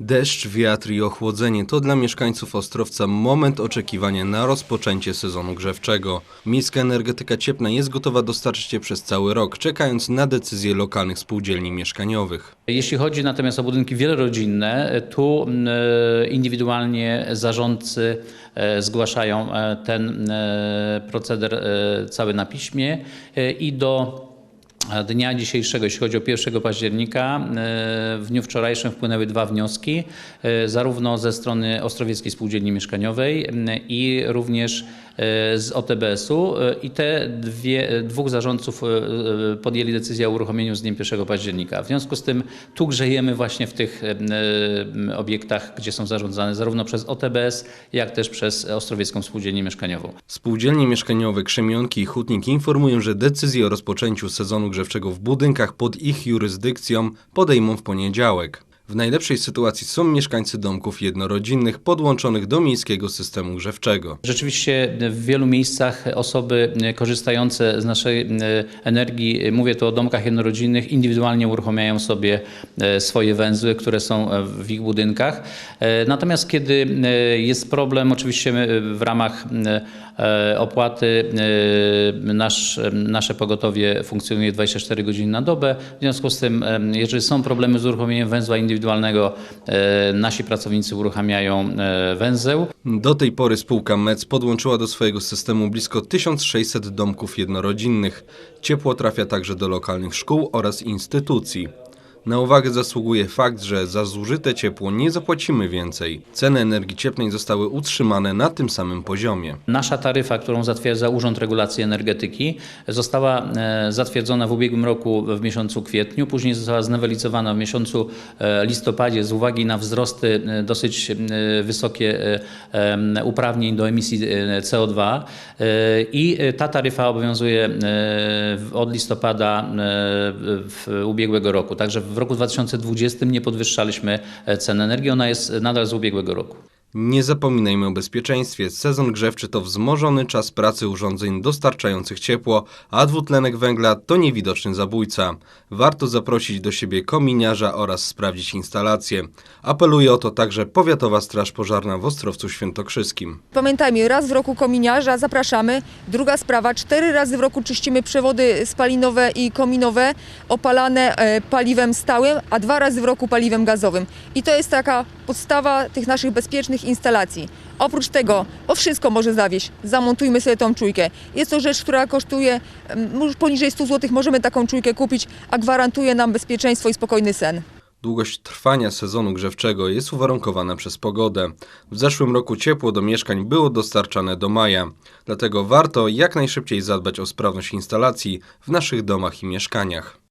Deszcz, wiatr i ochłodzenie to dla mieszkańców Ostrowca moment oczekiwania na rozpoczęcie sezonu grzewczego. Miejska energetyka cieplna jest gotowa dostarczyć je przez cały rok, czekając na decyzje lokalnych spółdzielni mieszkaniowych. Jeśli chodzi natomiast o budynki wielorodzinne, tu e, indywidualnie zarządcy e, zgłaszają e, ten proceder cały na piśmie i do dnia dzisiejszego, jeśli chodzi o 1 października, e, w dniu wczorajszym wpłynęły dwa wnioski, e, zarówno ze strony Ostrowieckiej Spółdzielni Mieszkaniowej m, i również e, z OTBS-u e, i te dwie, e, dwóch zarządców e, e, podjęli decyzję o uruchomieniu z dniem 1 października. W związku z tym tu grzejemy właśnie w tych e, obiektach, gdzie są zarządzane zarówno przez OTBS, jak też przez Ostrowiecką Spółdzielnię Mieszkaniową. Spółdzielnie mieszkaniowe Krzemionki i Hutnik informują, że decyzję o rozpoczęciu sezonu grzewczego w budynkach pod ich jurysdykcją podejmą w poniedziałek. W najlepszej sytuacji są mieszkańcy domków jednorodzinnych podłączonych do miejskiego systemu grzewczego. Rzeczywiście w wielu miejscach osoby korzystające z naszej e, energii, mówię tu o domkach jednorodzinnych, indywidualnie uruchamiają sobie e, swoje węzły, które są e, w ich budynkach. E, Natomiast kiedy e, jest problem, oczywiście w ramach e, opłaty e, nasz, nasze pogotowie funkcjonuje 24 godziny na dobę. W związku z tym, e, jeżeli są problemy z uruchomieniem węzła indywidualnego, e, nasi pracownicy uruchamiają e, węzeł. Do tej pory spółka MEC podłączyła do swojego systemu blisko 1600 domków jednorodzinnych. Ciepło trafia także do lokalnych szkół oraz instytucji. Na uwagę zasługuje fakt, że za zużyte ciepło nie zapłacimy więcej. Ceny energii cieplnej zostały utrzymane na tym samym poziomie. Nasza taryfa, którą zatwierdza Urząd Regulacji Energetyki, została e, zatwierdzona w ubiegłym roku w miesiącu kwietniu, później została znowelizowana w miesiącu e, listopadzie z uwagi na wzrosty e, dosyć wysokie uprawnień do emisji e, CO2 e, i ta taryfa obowiązuje od listopada ubiegłego roku. Także w roku 2020 nie podwyższaliśmy e, cen energii, ona jest nadal z ubiegłego roku. Nie zapominajmy o bezpieczeństwie. Sezon grzewczy to wzmożony czas pracy urządzeń dostarczających ciepło, a dwutlenek węgla to niewidoczny zabójca. Warto zaprosić do siebie kominiarza oraz sprawdzić instalację. Apeluje o to także Powiatowa Straż Pożarna w Ostrowcu Świętokrzyskim. Pamiętajmy, raz w roku kominiarza zapraszamy. Druga sprawa, cztery razy w roku czyścimy przewody spalinowe i kominowe opalane e, paliwem stałym, a dwa razy w roku paliwem gazowym. I to jest taka podstawa tych naszych bezpiecznych instalacji. Oprócz tego, o wszystko może zawieść, zamontujmy sobie tą czujkę. Jest to rzecz, która kosztuje może poniżej 100 zł, możemy taką czujkę kupić, a gwarantuje nam bezpieczeństwo i spokojny sen. Długość trwania sezonu grzewczego jest uwarunkowana przez pogodę. W zeszłym roku ciepło do mieszkań było dostarczane do maja. Dlatego warto jak najszybciej zadbać o sprawność instalacji w naszych domach i mieszkaniach.